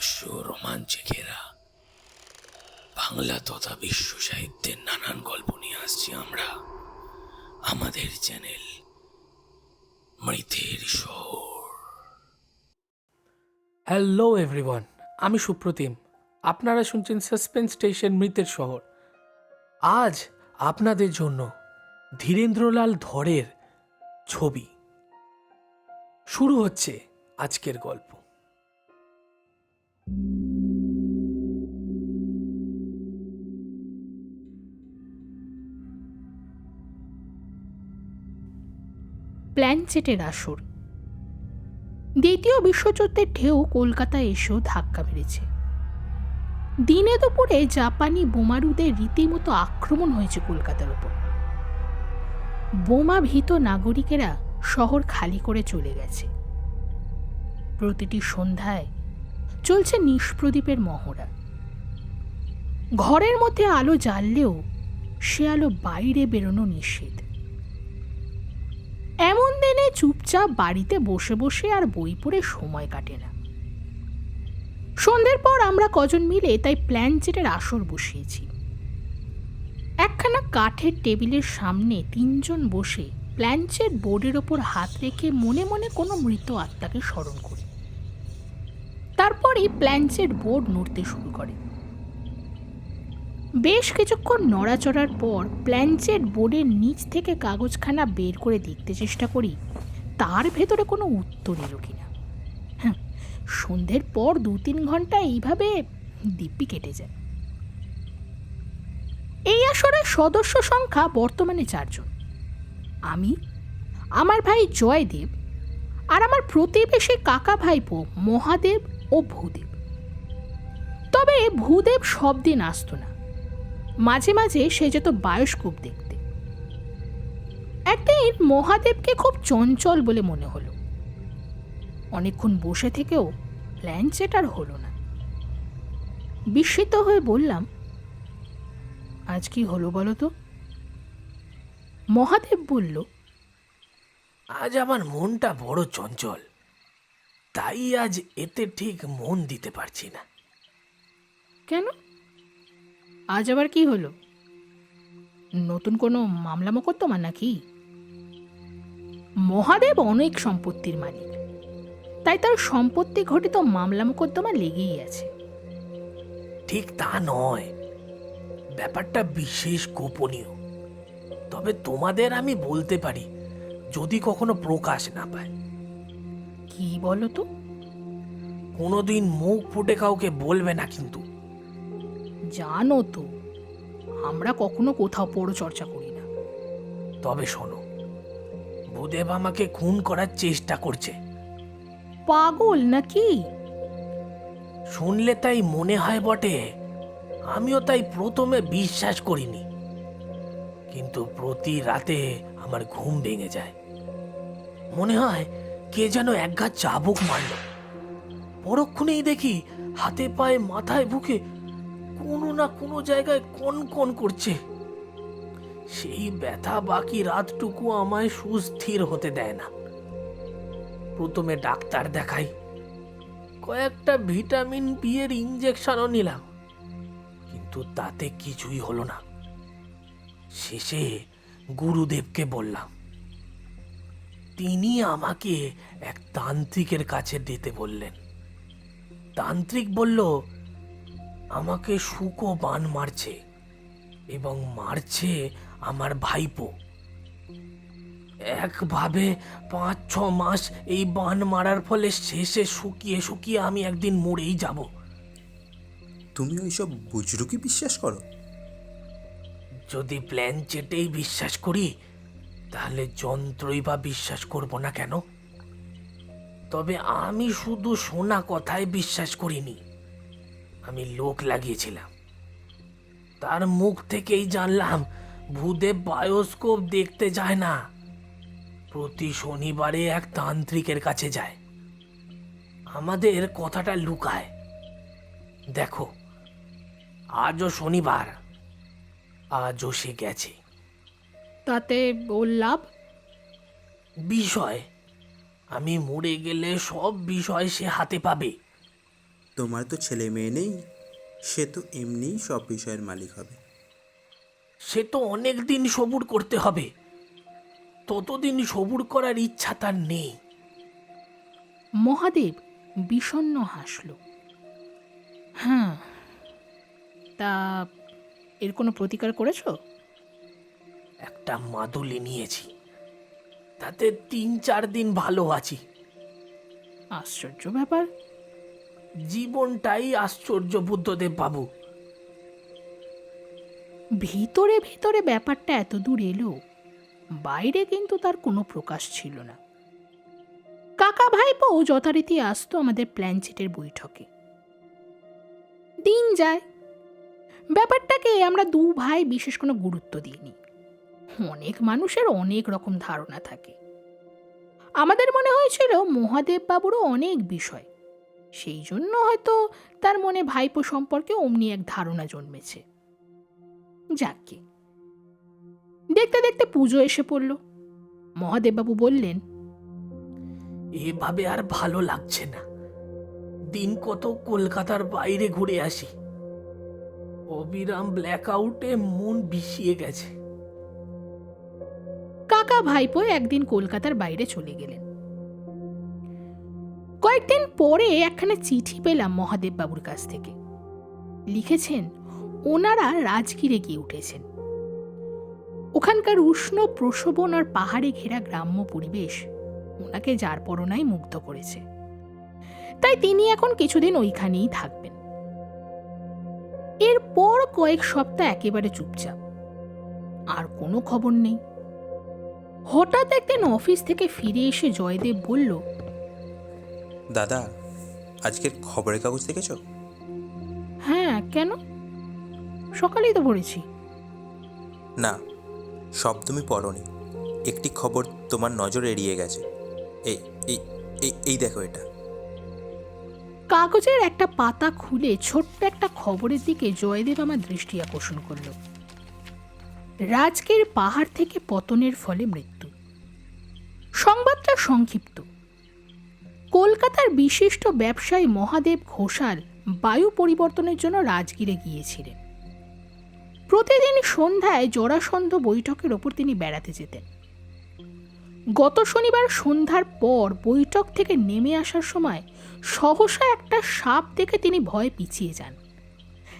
রহস্য রোমাঞ্চে ঘেরা বাংলা তথা বিশ্ব সাহিত্যের নানান গল্প নিয়ে আসছি আমরা। আমাদের চ্যানেল মৃতের শহর। হ্যালো এভরিওয়ান আমি সুপ্রতিম। আপনারা শুনছেন সাসপেন্স স্টেশন মৃতের শহর। আজ আপনাদের জন্য ধীরেন্দ্রলাল ধরের ছবি। শুরু হচ্ছে আজকের গল্প। প্ল্যানচেটের আসর। দ্বিতীয় বিশ্বযুদ্ধের ঢেউ কলকাতায় এসেও ধাক্কা মেরেছে। দিনে দুপুরে জাপানি বোমারুদের রীতিমতো আক্রমণ হয়েছে কলকাতার ওপর। বোমা ভীত নাগরিকেরা শহর খালি করে চলে গেছে। প্রতিটি সন্ধ্যায় চলছে নিষ্প্রদীপের মহড়া। ঘরের মধ্যে আলো জ্বাললেও সে আলো বাইরে বেরোনো নিষেধ। এমন দিনে চুপচাপ বাড়িতে বসে বসে আর বই পড়ে সময় কাটে না। সন্ধ্যের পর আমরা কজন মিলে তাই প্ল্যানচেটের আসর বসিয়েছি। একখানা কাঠের টেবিলের সামনে তিনজন বসে প্ল্যানচেট বোর্ডের ওপর হাত রেখে মনে মনে কোনো মৃত আত্মাকে স্মরণ করি। তারপরই প্ল্যানচেট বোর্ড নড়তে শুরু করে। বেশ কিছুক্ষণ নড়াচড়ার পর প্ল্যানচেট বোর্ডের নিচ থেকে কাগজখানা বের করে দেখতে চেষ্টা করি, তার ভেতরে কোনো উত্তর এলো কিনা। হ্যাঁ সন্ধ্যের পর দু তিন ঘণ্টা এইভাবে দিব্যি কেটে যায়। এই আসরের সদস্য সংখ্যা বর্তমানে চারজন। আমি, আমার ভাই জয়দেব আর আমার প্রতিবেশী কাকা ভাইপো মহাদেব ও ভূদেব। তবে ভূদেব সব দিন আসতো না। মাঝে মাঝে সে যেত বায়োস্কোপ দেখতে। একদিন মহাদেবকে খুব চঞ্চল বলে মনে হলো। অনেকক্ষণ বসে থেকেও প্ল্যানচেট আর হলো না। বিস্মিত হয়ে বললাম, আজ কি হলো বলো তো? মহাদেব বলল, আজ আমার মনটা বড় চঞ্চল। তাই আজ এতে ঠিক মন দিতে পারছি না। কেন? আজ আবার কি হলো? নতুন কোনো মামলা মোকদ্দমা নাকি? মহাদেব অনেক সম্পত্তির মালিক। তাই তার সম্পত্তি ঘটিত মামলা মোকদ্দমা লেগেই আছে। ঠিক তা নয়। ব্যাপারটা বিশেষ গোপনীয়। তবে তোমাদের আমি বলতে পারি যদি কখনো প্রকাশ না পায়। কি বলো তো? কোনোদিন মুখ ফুটে কাউকে বলবে না কিন্তু। জানো তো আমরা কখনো কোথাও পড়ো চর্চা করি না। তবে শোনো ভূদেব আমাকে খুন করার চেষ্টা করছে। পাগল নাকি? শুনলে তাই মনে হয় বটে আমিও তাই প্রথমে বিশ্বাস করিনি। কিন্তু প্রতি রাতে আমার ঘুম ভেঙে যায়। মনে হয় কে যেন একঘাত চাবুক মারল। পরক্ষণেই দেখি হাতে পায়ে মাথায় বুকে কোনো না কোনো জায়গায় কন কন করছে। সেই ব্যথা বাকি রাতটুকু আমায় সুস্থির হতে দেয় না। প্রথমে ডাক্তার দেখাই। কয়েকটা ভিটামিন বি এর ইঞ্জেকশনও নিলাম। কিন্তু তাতে কিছুই হলো না। শেষে গুরুদেবকে বললাম তিনি আমাকে এক তান্ত্রিকের কাছে দিতে বললেন। তান্ত্রিক বলল আমাকে শুকো বান মারছে এবং মারছে আমার ভাইপো। একভাবে পাঁচ ছ মাস এই বান মারার ফলে শেষে শুকিয়ে শুকিয়ে আমি একদিন মরেই যাব। তুমি ওইসব বুজরুকি বিশ্বাস করো? যদি প্ল্যান চেটেই বিশ্বাস করি তাহলে যন্ত্রই বা বিশ্বাস করব না কেন? তবে আমি শুধু শোনা কথায় বিশ্বাস করিনি। আমি লোক লাগিয়েছিলাম। তার মুখ থেকেই জানলাম ভূদেব বায়োস্কোপ দেখতে যায় না। প্রতি শনিবারে এক তান্ত্রিকের কাছে যায়। আমাদের কথাটা লুকায়। দেখো, আজও শনিবার, আজও সে গেছে। তাতে ওর লাভ? বিষয়। আমি মরে গেলে সব বিষয় সে হাতে পাবে। তোমার তো ছেলে মেয়ে নেই সে তো এমনিই সব বিষয়ের মালিক হবে। সে তো অনেক দিন সবুর করতে হবে। ততদিন সবুর করার ইচ্ছা তার নেই। মহাদেব বিষণ্ণ হাসল। হ্যাঁ তা এর কোনো প্রতিকার করেছ? একটা মাদুলি নিয়েছি। তাতে তিন চার দিন ভালো আছি। আশ্চর্য ব্যাপার। জীবনটাই আশ্চর্য বুদ্ধদেব বাবু। ভিতরে ভিতরে ব্যাপারটা এত দূর এলো বাইরে কিন্তু তার কোনো প্রকাশ ছিল না। কাকা ভাইপো যথারীতি আসতো আমাদের প্ল্যানচেটের বৈঠকে। দিন যায়। ব্যাপারটাকে আমরা দু ভাই বিশেষ কোনো গুরুত্ব দিইনি। অনেক মানুষের অনেক রকম ধারণা থাকে। আমাদের মনে হয়েছিল মহাদেব বাবুরও অনেক বিষয়। সেই জন্য হয়তো তার মনে ভাইপো সম্পর্কে অমনি এক ধারণা জন্মেছে। যাকে দেখতে দেখতে পুজো এসে পড়ল। মহাদেববাবু বললেন, এভাবে আর ভালো লাগছে না। দিন কত কলকাতার বাইরে ঘুরে আসি। অবিরাম ব্ল্যাক আউটে মন বিষিয়ে গেছে। কাকা ভাইপো একদিন কলকাতার বাইরে চলে গেলেন। কয়েকদিন পরে একখানা চিঠি পেলাম মহাদেব বাবুর কাছ থেকে। লিখেছেন, ওনারা রাজগিরে গিয়ে উঠেছেন। ওখানকার উষ্ণ প্রসবন আর পাহাড়ে ঘেরা গ্রাম্য পরিবেশ ওনাকে যার পরনাই মুগ্ধ করেছে। তাই তিনি এখন কিছুদিন ওইখানেই থাকবেন। এরপর কয়েক সপ্তাহ একেবারে চুপচাপ। আর কোনো খবর নেই। হঠাৎ একদিন অফিস থেকে ফিরে এসে জয়দেব বলল দাদা আজকের খবরের কাগজ দেখেছ? হ্যাঁ কেন? সকালেই তো পড়েছি। না সব তুমি পড়নি। একটি খবর তোমার নজর এড়িয়ে গেছে। এই এই এই এই দেখো এটা। কাগজের একটা পাতা খুলে ছোট্ট একটা খবরের দিকে জয়দেব আমার দৃষ্টি আকর্ষণ করল। রাজকের পাহাড় থেকে পতনের ফলে মৃত্যু। সংবাদটা সংক্ষিপ্ত। কলকাতার বিশিষ্ট ব্যবসায়ী মহাদেব ঘোষাল বায়ু পরিবর্তনের জন্য রাজগিরে গিয়েছিলেন। প্রতিদিন সন্ধ্যায় জরাসন্ধ বৈঠকের ওপর তিনি বেড়াতে যেতেন। গত শনিবার সন্ধ্যার পর বৈঠক থেকে নেমে আসার সময় সহসা একটা সাপ দেখে তিনি ভয়ে পিছিয়ে যান।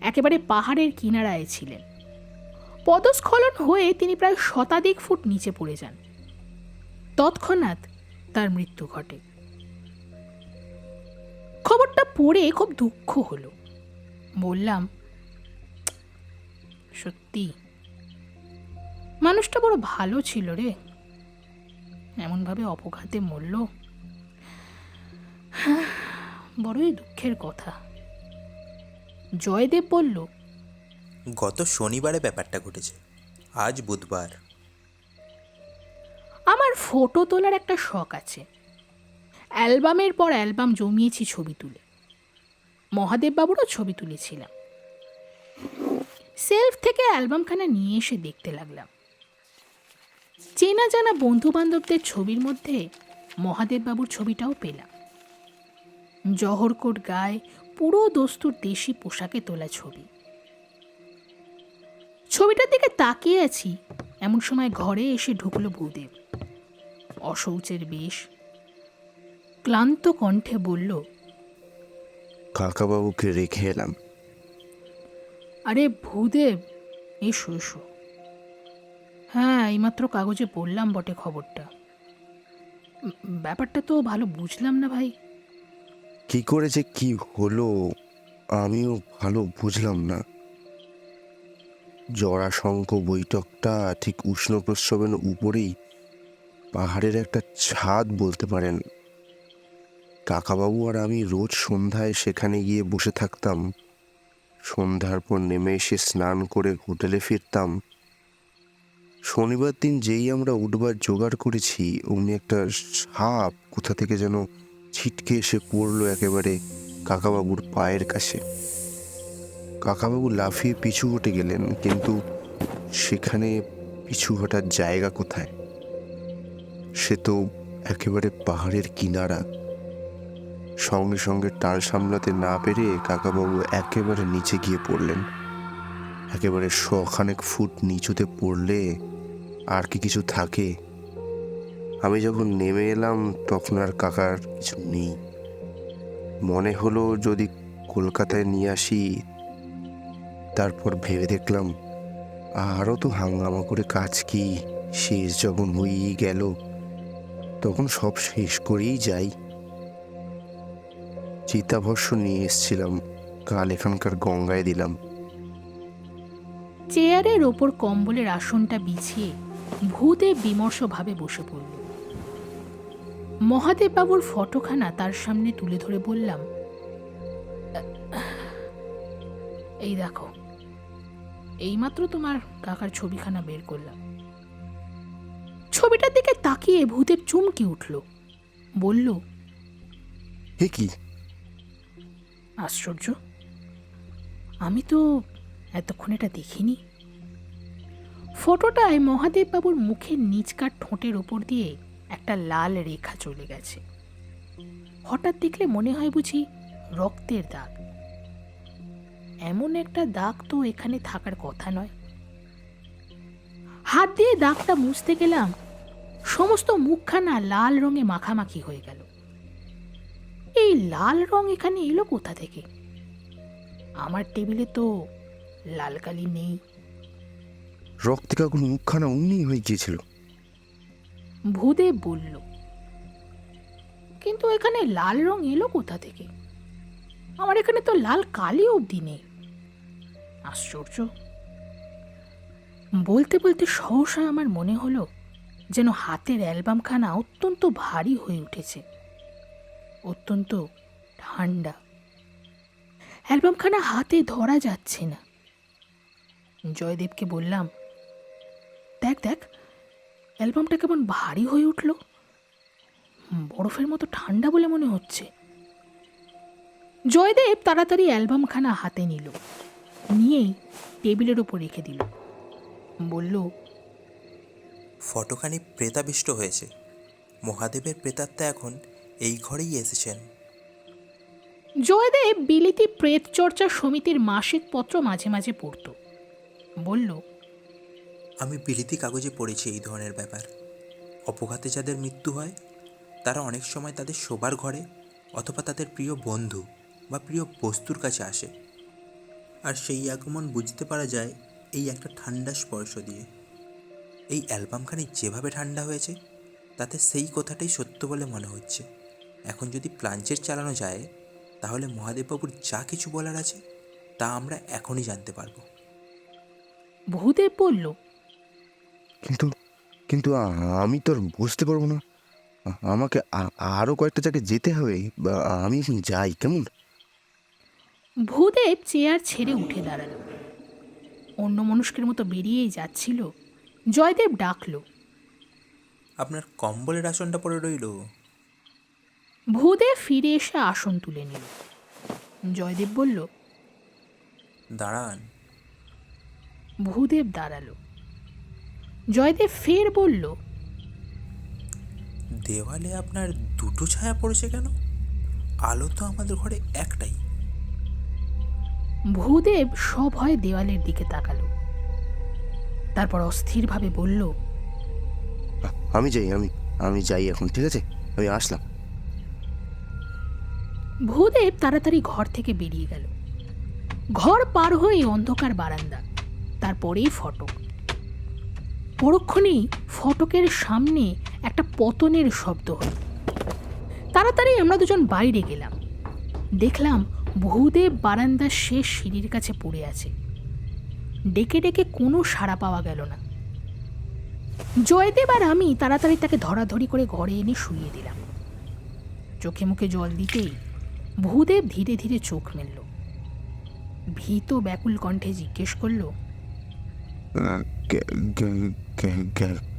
একেবারে পাহাড়ের কিনারায় ছিলেন। পদস্খলন হয়ে তিনি প্রায় শতাধিক ফুট নিচে পড়ে যান। তৎক্ষণাৎ তার মৃত্যু ঘটে। খবরটা পড়ে খুব দুঃখ হলো। বললাম সত্যি? মানুষটা বড় ভালো ছিল রে। এমনভাবে অপঘাতে মরল? হাহ, বড়ই দুঃখের কথা। জয়দেব বলল গত শনিবারে ব্যাপারটা ঘটেছে। আজ বুধবার। আমার ফটো তোলার একটা শখ আছে। অ্যালবামের পর অ্যালবাম জমিয়েছি ছবি তুলে। মহাদেব বাবুরও ছবি তুলেছিলাম। সেলফ থেকে অ্যালবামখানা নিয়ে এসে দেখতে লাগলাম। চেনা জানা বন্ধু বান্ধবদের ছবির মধ্যে মহাদেব বাবুর ছবিটাও পেলাম। জহরকোট গায়ে পুরো দস্তুর দেশি পোশাকে তোলা ছবি। ছবিটার দিকে তাকিয়ে আছি। এমন সময় ঘরে এসে ঢুকলো ভূদেব। অশৌচের বেশ ক্লান্ত কণ্ঠে বলল কাকাবাবুকে রেখে এলাম। আরে ভূদেব এসো এসো। হ্যাঁ এইমাত্র কাগজে পড়লাম বটে খবরটা। ব্যাপারটা তো ভালো বুঝলাম না ভাই। কি করে যে কি হলো আমিও ভালো বুঝলাম না। জরাশঙ্ক বৈঠকটা ঠিক উষ্ণ প্রস্রবের উপরেই পাহাড়ের একটা ছাদ বলতে পারেন। কাকাবাবু আর আমি রোজ সন্ধ্যায় সেখানে গিয়ে বসে থাকতাম। সন্ধ্যার পর নেমে এসে স্নান করে হোটেলে ফিরতাম। শনিবার দিন যেই আমরা উঠবার জোগাড় করেছি, অমনি একটা সাপ কোথা থেকে যেন ছিটকে এসে পড়ল একেবারে কাকাবাবুর পায়ের কাছে। কাকাবাবু লাফিয়ে পিছু হটে গেলেন, কিন্তু সেখানে পিছু হটার জায়গা কোথায়? সে তো একেবারে পাহাড়ের কিনারা। সঙ্গে সঙ্গে টাল সামলাতে না পেরে কাকাবাবু একেবারে নিচে গিয়ে পড়লেন। একেবারে শখানেক ফুট নিচুতে পড়লে আর কি কিছু থাকে? আমি যখন নেমে এলাম, তখন আর কাকার কিছু নেই। মনে হলো যদি কলকাতায় নিয়ে আসি তারপর ভেবে দেখলাম, আরও তো হাঙ্গামা করে কাজ কি, শেষ যখন হয়েই গেল, তখন সব শেষ করেই যাই। চিতাভস্য নিয়ে এসছিলাম, কাল এখানকার গঙ্গায় দিলাম। চেয়ারের ওপর কম্বলের আসনটা বিছিয়ে ভূদেব বিমর্ষভাবে বসে পড়ল। মহাদেববাবুর ফটোখানা তার সামনে তুলে ধরে বললাম এই দেখো এইমাত্র তোমার কাকার ছবিখানা বের করলাম। ছবিটার দিকে তাকিয়ে ভূদেব চমকে উঠল। বলল হে কি? আশ্চর্য আমি তো এতক্ষণ এটা দেখিনি। ফটোটায় মহাদেববাবুর মুখের নিচকার ঠোঁটের ওপর দিয়ে একটা লাল রেখা চলে গেছে। হঠাৎ দেখলে মনে হয় বুঝি রক্তের দাগ। এমন একটা দাগ তো এখানে থাকার কথা নয়। হাত দিয়ে দাগটা মুছতে গেলাম সমস্ত মুখখানা লাল রঙে মাখামাখি হয়ে গেল। এই লাল রং এখানে এলো কোথা থেকে? আমার টেবিলে তো লাল কালি নেই। রক্তে কাকুর মুখখানা অমনি হয়ে গিয়েছিল। ভূদেব বলল কিন্তু এখানে লাল রং এলো কোথা থেকে? আমার এখানে তো লাল কালি অবধি নেই। আশ্চর্য। বলতে বলতে সহসা আমার মনে হলো যেন হাতের অ্যালবামখানা অত্যন্ত ভারী হয়ে উঠেছে। অত্যন্ত ঠান্ডা। অ্যালবামখানা হাতে ধরা যাচ্ছে না। জয়দেবকে বললাম, দেখ দেখ, অ্যালবামটা কেমন ভারী হয়ে উঠল। বরফের মতো ঠান্ডা বলে মনে হচ্ছে। জয়দেব তাড়াতাড়ি অ্যালবামখানা হাতে নিল। নিয়েই টেবিলের ওপর রেখে দিল। বলল ফটোখানি প্রেতাবিষ্ট হয়েছে। মহাদেবের প্রেতাত্মা এখন এই ঘরেই এসেছেন। জয়দেব বিলিতি প্রেত চর্চা সমিতির মাসিক পত্র মাঝে মাঝে পড়ত। বলল আমি বিলিতি কাগজে পড়েছি এই ধরনের ব্যাপার। অপঘাতে যাদের মৃত্যু হয় তারা অনেক সময় তাদের শোবার ঘরে অথবা তাদের প্রিয় বন্ধু বা প্রিয় বস্তুর কাছে আসে। আর সেই আগমন বুঝতে পারা যায় এই একটা ঠান্ডা স্পর্শ দিয়ে। এই অ্যালবামখানি যেভাবে ঠান্ডা হয়েছে তাতে সেই কথাটাই সত্য বলে মনে হচ্ছে। এখন যদি প্লাঞ্চের চালানো যায় তাহলে মহাদেববাবুর যা কিছু বলার আছে তা আমরা এখনই জানতে পারব। ভূদেব বলল কিন্তু কিন্তু আমি তো আর বুঝতে পারব না। আমাকে আরও কয়েকটা জায়গায় যেতে হবে বা আমি যাই কেমন? ভূদেব চেয়ার ছেড়ে উঠে দাঁড়াল। অন্য মনুষ্কের মতো বেরিয়েই যাচ্ছিল। জয়দেব ডাকলো। আপনার কম্বলের আসনটা পড়ে রইল। ভূদেব ফিরে এসে আসন তুলে নিল। জয়দেব বলল দাঁড়ান। ভূদেব দাঁড়াল। জয়দেব ফের বলল দেওয়ালে আপনার দুটো ছায়া পড়েছে কেন? আলো তো আমাদের ঘরে একটাই। ভূদেব সভয় দেওয়ালের দিকে তাকালো। তারপর অস্থিরভাবে বলল আমি যাই আমি আমি যাই এখন ঠিক আছে? আমি আসলাম। ভূদেব তাড়াতাড়ি ঘর থেকে বেরিয়ে গেল। ঘর পার হয়ে অন্ধকার বারান্দা তারপরেই ফটক। পরক্ষণেই ফটকের সামনে একটা পতনের শব্দ হলো। তাড়াতাড়ি আমরা দুজন বাইরে গেলাম। দেখলাম ভূদেব বারান্দার শেষ সিঁড়ির কাছে পড়ে আছে ডেকে ডেকে কোনো সাড়া পাওয়া গেল না জয়দেব আর আমি তাড়াতাড়ি তাকে ধরাধরি করে ঘরে এনে শুইয়ে দিলাম চোখে মুখে জল দিতেই ভূদেব ধীরে ধীরে চোখ মেলল ভীত ব্যাকুল কণ্ঠে জিজ্ঞেস করল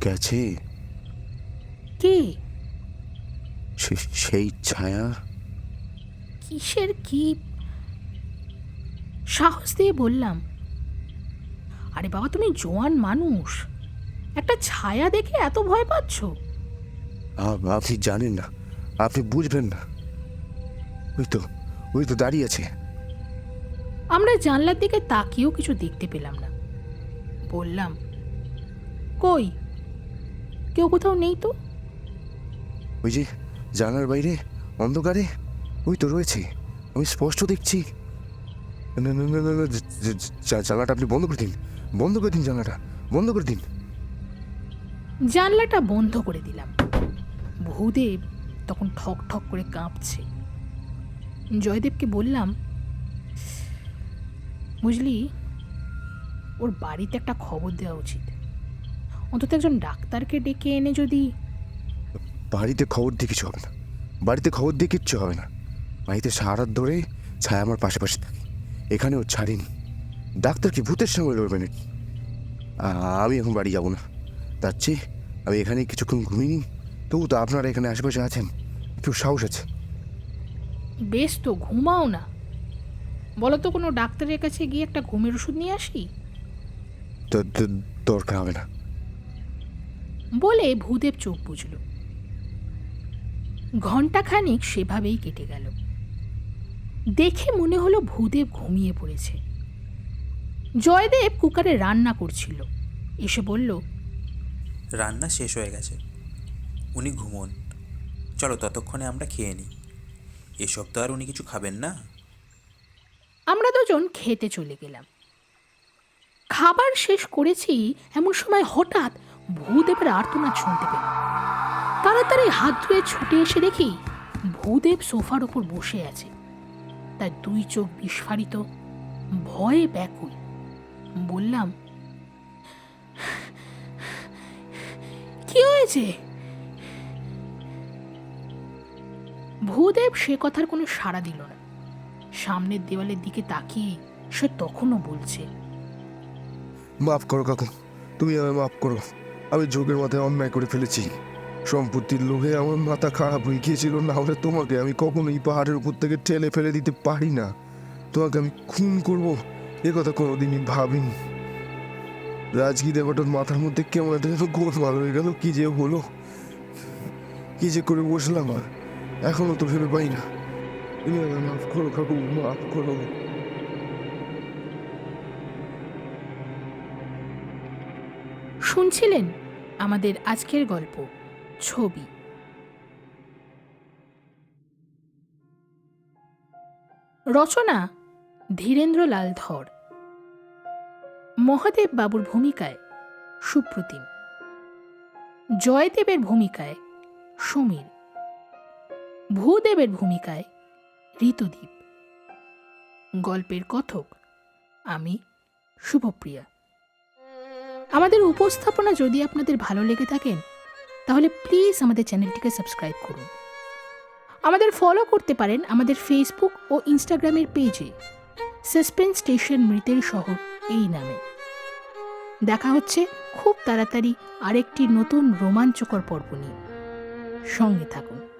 গেছে কে সেই ছায়া কিসের কি সাহস দিয়ে বললাম আরে বাবা তুমি জোয়ান মানুষ। একটা ছায়া দেখে এত ভয় পাচ্ছ? আপনি জানেন না আপনি বুঝবেন না। ওই তো ওই তো দাঁড়িয়ে আছে। আমরা জানলার দিকে তাকিয়েও কিছু দেখতে পেলাম না। বললাম কই? কেউ কোথাও নেই তো? ওই যে জানালার বাইরে অন্ধকারে? ওই তো রয়েছে। আমি স্পষ্ট দেখছি। জানলাটা আপনি বন্ধ করে দিন। বন্ধ করে দিন জানলাটা। বন্ধ করে দিন। জানলাটা বন্ধ করে দিলাম। ভূদেব তখন ঠক ঠক করে কাঁপছে। জয়দেবকে বললাম বুঝলি ওর বাড়িতে একটা খবর দেওয়া উচিত। অন্তত একজন ডাক্তারকে ডেকে এনে যদি বাড়িতে খবর দিয়ে কিছু হবে না। বাড়িতে খবর দিয়ে কিচ্ছু হবে না। বাড়িতে সারা ধরে ছায়া আমার পাশাপাশি থাকে। এখানে ও ছাড়িনি। ডাক্তার কি ভূতের সঙ্গে লড়বে নাকি? আমি এখন বাড়ি যাব না। তার চেয়ে আমি এখানে কিছুক্ষণ ঘুমিনি তবু তো আপনারা এখানে আশেপাশে আছেন। একটু সাহস আছে। বেশ তো ঘুমাও না। বলো তো কোনো ডাক্তারের কাছে গিয়ে একটা ঘুমের ওষুধ নিয়ে আসি? দরকার হবে না। বলে ভূদেব চোখ বুঝল ঘণ্টাখানিক সেভাবেই কেটে গেল। দেখে মনে হলো ভূদেব ঘুমিয়ে পড়েছে। জয়দেব কুকারে রান্না করছিল। এসে বলল রান্না শেষ হয়ে গেছে। উনি ঘুমোন। চলো ততক্ষণে আমরা খেয়ে নিই। এসব তো আর উনি কিছু খাবেন না? আমরা দুজন খেতে চলে গেলাম। খাবার শেষ করেছি এমন সময় হঠাৎ ভূদেবের আর্তনাদ শুনতে পেলাম। তাড়াতাড়ি হাত ধুয়ে ছুটে এসে দেখি ভূদেব সোফার ওপর বসে আছে। তার দুই চোখ বিস্ফারিত। ভয়ে ব্যাকুল। বললাম, কি হয়েছে? ভূদেব সে কথার কোনো সাড়া দিল না। সামনের দেওয়ালের দিকে তাকিয়ে সে তখনও বলছে, মাফ করো কাকু, তুমি আমায় মাফ করো। আমি যোগের মাথায় অন্যায় করে ফেলেছি। সম্পত্তির লোভে আমার মাথা খারাপ হয়ে গিয়েছিল, না হলে তোমাকে আমি কখনোই পাহাড়ের উপর থেকে ঠেলে ফেলে দিতে পারি না। তোমাকে আমি খুন করব, এ কথা কোনোদিনই ভাবিনি। রাজগি দেবটার মাথার মধ্যে কেমন একটা যেন গোলমাল হয়ে গেল, কি যে হলো, কি যে করে বসলাম আর, এখনও তো ভেবে পাই না। তুমি আমায় মাফ করো কাকু মাফ করো। শুনছিলেন আমাদের আজকের গল্প। ছবি। রচনা ধীরেন্দ্রলাল ধর। মহাদেব বাবুর ভূমিকায় সুপ্রতিম। জয়দেবের ভূমিকায় সমীর। ভূদেবের ভূমিকায় ঋতুদীপ। গল্পের কথক আমি, শুভপ্রিয়া। আমাদের উপস্থাপনা যদি আপনাদের ভালো লেগে থাকেন তাহলে প্লিজ আমাদের চ্যানেলটিকে সাবস্ক্রাইব করুন। আমাদের ফলো করতে পারেন আমাদের ফেসবুক ও ইনস্টাগ্রামের পেজে সাসপেন্স স্টেশন মৃতের শহর এই নামে। দেখা হচ্ছে খুব তাড়াতাড়ি আরেকটি নতুন রোমাঞ্চকর পর্ব নিয়ে। সঙ্গে থাকুন।